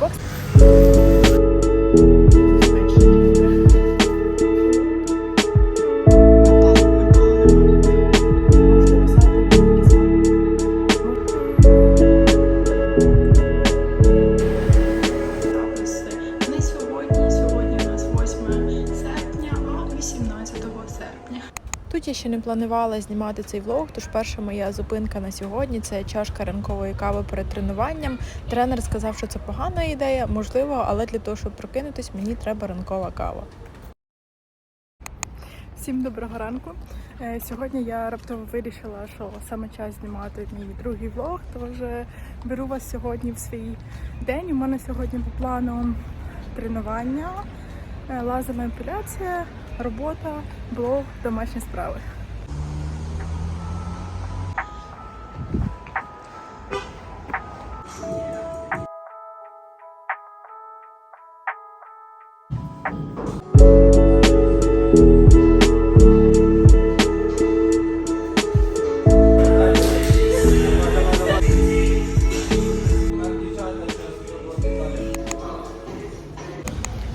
бокс. Тут я ще не планувала знімати цей влог, тож перша моя зупинка на сьогодні це чашка ранкової кави перед тренуванням. Тренер сказав, що це погана ідея, можливо, але для того, щоб прокинутись, мені треба ранкова кава. Всім доброго ранку. Е, Сьогодні я раптово вирішила, що саме час знімати мій другий влог, тож е, беру вас сьогодні в свій день. У мене сьогодні по плану тренування, е, лазерна епіляція, робота, блог, домашні справи.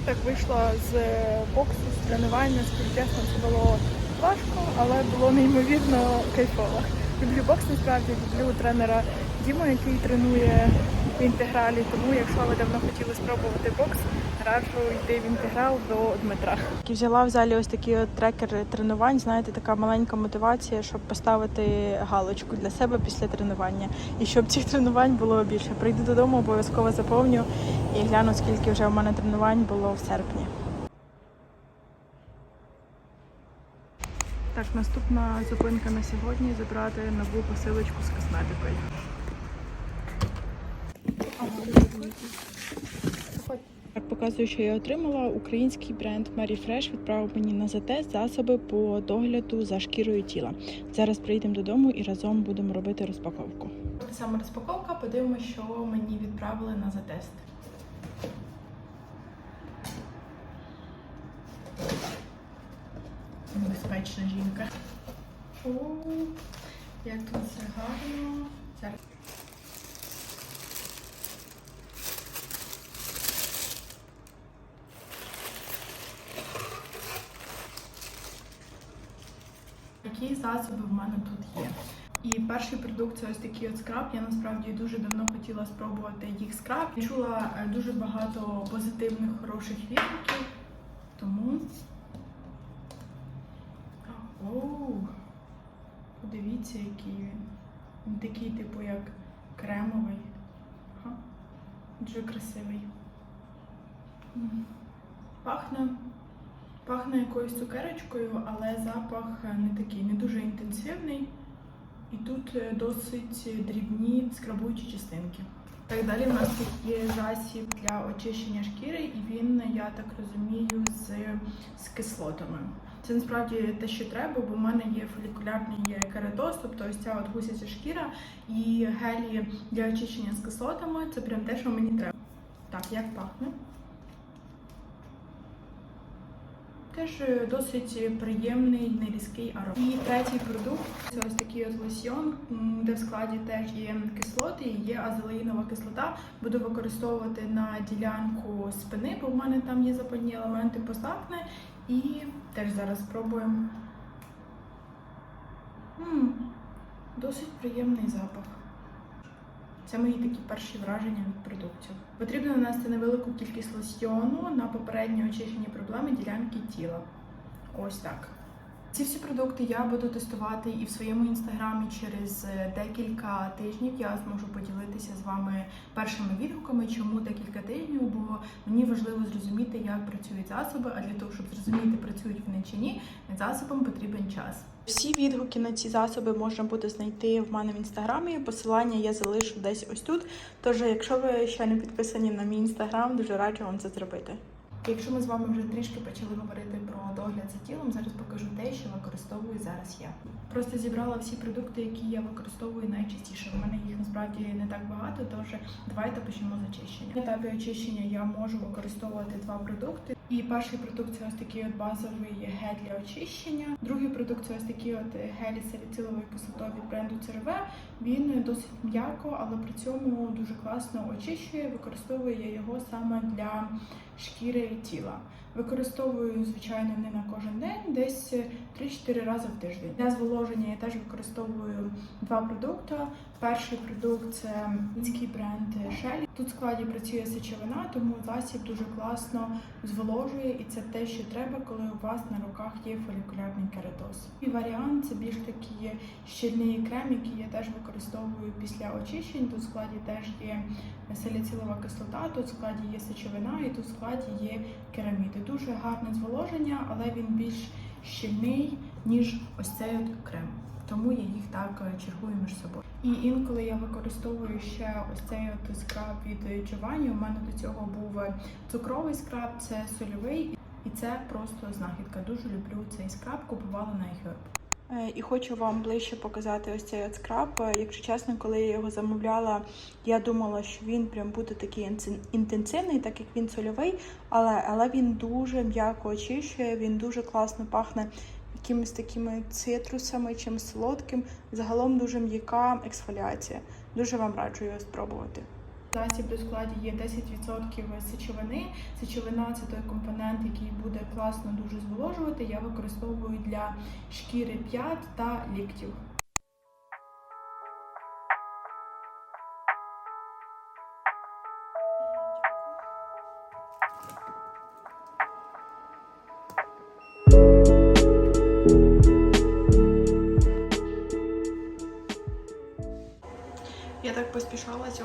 Так вийшла з боксу, з тренування, скажу чесно, це було важко, але було неймовірно кайфово. Люблю бокс насправді, люблю тренера Діму, який тренує в інтегралі. Тому, якщо ви давно хотіли спробувати бокс, раджу йти в інтеграл до Дмитра. Взяла в залі ось такий от трекер тренувань. Знаєте, така маленька мотивація, щоб поставити галочку для себе після тренування. І щоб цих тренувань було більше. Прийду додому, обов'язково заповню і гляну, скільки вже у мене тренувань було в серпні. Так, наступна зупинка на сьогодні забрати нову посилочку з косметикою. Так, показую, що я отримала. Український бренд Mary Fresh відправив мені на затест засоби по догляду за шкірою тіла. Зараз приїдемо додому і разом будемо робити розпаковку. Саме розпаковка, подивимося, що мені відправили на затест. Безпечна жінка. О, як тут все гарно. Зараз. Які засоби в мене тут є? І перший продукт це ось такий от скраб. Я насправді дуже давно хотіла спробувати їх скраб. Чула е, дуже багато позитивних, хороших відгуків. Тому. Оу, подивіться, який він. Він такий, типу, як кремовий. Ага. Дуже красивий. Пахне Пахне якоюсь цукерочкою, але запах е, не такий, не дуже інтенсивний. І тут е, досить дрібні скрабуючі частинки. Так далі в нас є засіб для очищення шкіри, і він, я так розумію, з, з кислотами. Це насправді те, що треба, бо в мене є фолікулярний кератоз, тобто ось ця от гусяча шкіра, і гелі для очищення з кислотами це прям те, що мені треба. Так, як пахне? Теж е, досить приємний, нерізкий аромат. І третій продукт це ось такий от лосьйон, де в складі теж є кислоти, і є азелеїнова кислота. Буду використовувати на ділянку спини, бо в мене там є запальні елементи посахне. І теж зараз спробуємо. Досить приємний запах. Це мої такі перші враження від продуктів. Потрібно нанести невелику кількість лосьйону на попередньо очищені проблеми ділянки тіла. Ось так. Ці всі продукти я буду тестувати і в своєму інстаграмі через е, декілька тижнів. Я зможу поділитися з вами першими відгуками, чому декілька тижнів, бо мені важливо зрозуміти, як працюють засоби. А для того, щоб зрозуміти, працюють вони чи ні, засобам потрібен час. Всі відгуки на ці засоби можна буде знайти в мене в інстаграмі. Посилання я залишу десь ось тут. Тож, якщо ви ще не підписані на мій інстаграм, дуже раджу вам це зробити. Якщо ми з вами вже трішки почали говорити про догляд за тілом, зараз покажу те, що використовую зараз я. Просто зібрала всі продукти, які я використовую найчастіше. У мене їх насправді не так багато, тож давайте почнемо з очищення. На етапі очищення я можу використовувати два продукти. І перший продукт це ось такий от базовий гель для очищення. Другий продукт це ось такий от гель саліцилової кислотою від бренду CeraVe. Він досить м'яко, але при цьому дуже класно очищує. Використовує його саме для шкіри і тіла. Використовую, звичайно, не на кожен день, десь 3-4 рази в тиждень. Для зволоження я теж використовую два продукти. Перший продукт це мінський бренд Shelly. Тут в складі працює сечовина, тому засіб дуже класно зволожує, і це те, що треба, коли у вас на руках є фолікулярний кератоз. І варіант це більш такий щільний крем, який я теж використовую після очищень. Тут в складі теж є саліцилова кислота, тут в складі є сечовина, і тут в складі є кераміди. Дуже гарне зволоження, але він більш щільний, ніж ось цей от крем. Тому я їх так е, чергую між собою. І інколи я використовую ще ось цей от скраб від Giovanni. У мене до цього був цукровий скраб, це сольовий, і це просто знахідка. Дуже люблю цей скраб. Купувала на iHerb. Е, І хочу вам ближче показати ось цей скраб. Е, Якщо чесно, коли я його замовляла, я думала, що він прям буде такий інтенсивний, так як він сольовий, але, але він дуже м'яко очищує, він дуже класно пахне якимись такими цитрусами, чим солодким. Загалом дуже м'яка ексфоліація. Дуже вам раджу його спробувати. Засіб до складі є 10% сечовини. Сечовина це той компонент, який буде класно дуже зволожувати. Я використовую для шкіри п'ят та ліктів.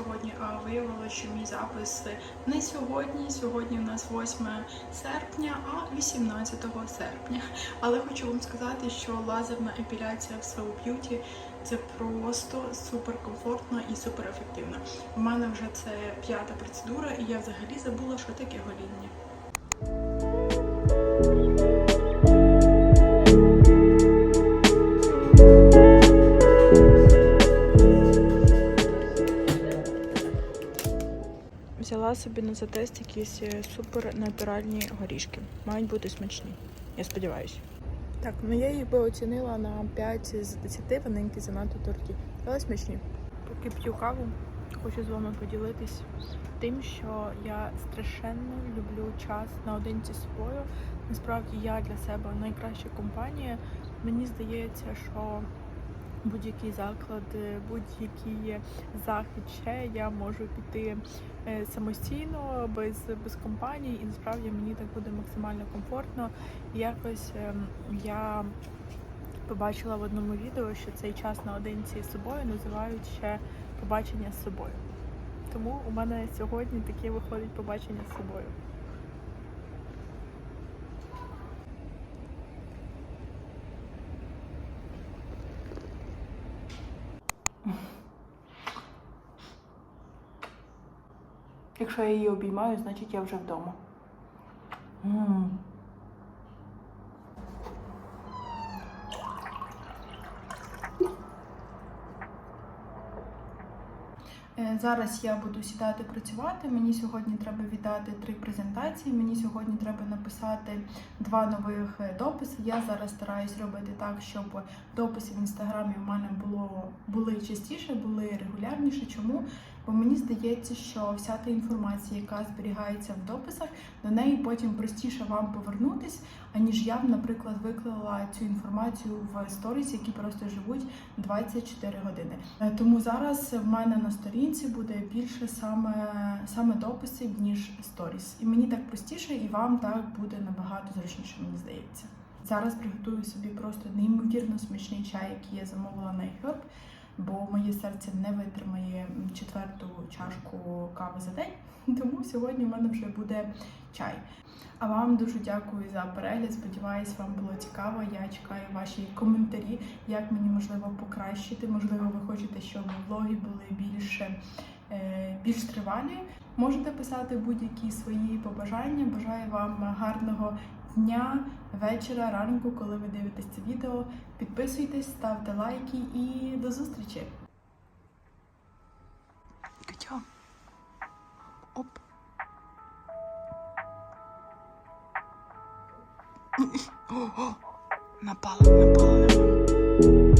Сьогодні, а виявилося, що мій запис не сьогодні. Сьогодні у нас 8 серпня, а 18 серпня. Але хочу вам сказати, що лазерна епіляція в Soul Beauty це просто супер комфортно і супер ефективно. У мене вже це п'ята процедура, і я взагалі забула, що таке гоління. Взяла собі на затест якісь е, супер натуральні горішки. Мають бути смачні. Я сподіваюся. Так, ну я їх би оцінила на 5 з 10, вони занадто торті. Але смачні. Поки п'ю каву, хочу з вами поділитись тим, що я страшенно люблю час наодинці з собою. Насправді я для себе найкраща компанія. Мені здається, що будь-який заклад, е, будь-який захід ще я можу піти е, самостійно, без, без компанії, і насправді мені так буде максимально комфортно. Якось ем, я побачила в одному відео, що цей час наодинці з собою називають ще побачення з собою. Тому у мене сьогодні таке виходить побачення з собою. Якщо я її обіймаю, значить я вже вдома. м Е, Зараз я буду сідати працювати. Мені сьогодні треба віддати три презентації. Мені сьогодні треба написати два нових е, дописи. Я зараз стараюсь робити так, щоб дописи в інстаграмі в мене було були частіше, були регулярніше. Чому? Бо мені здається, що вся та інформація, яка зберігається в дописах, до неї потім простіше вам повернутись, аніж я б, наприклад, виклала цю інформацію в сторіс, які просто живуть 24 години. Е, Тому зараз в мене на сторінці буде більше саме, саме дописів, ніж сторіс. І мені так простіше, і вам так буде набагато зручніше, мені здається. Зараз приготую собі просто неймовірно смачний чай, який я замовила на iHerb, бо моє серце не витримає четверту чашку кави за день. Тому сьогодні в мене вже буде чай. А вам дуже дякую за перегляд. Сподіваюсь, вам було цікаво. Я чекаю ваші коментарі, як мені можливо покращити. Можливо, ви хочете, щоб влоги були більше більш тривалі. Можете писати будь-які свої побажання. Бажаю вам гарного дня, вечора, ранку, коли ви дивитесь це відео. Підписуйтесь, ставте лайки і до зустрічі! Катя. Оп. Напала, напала на мене.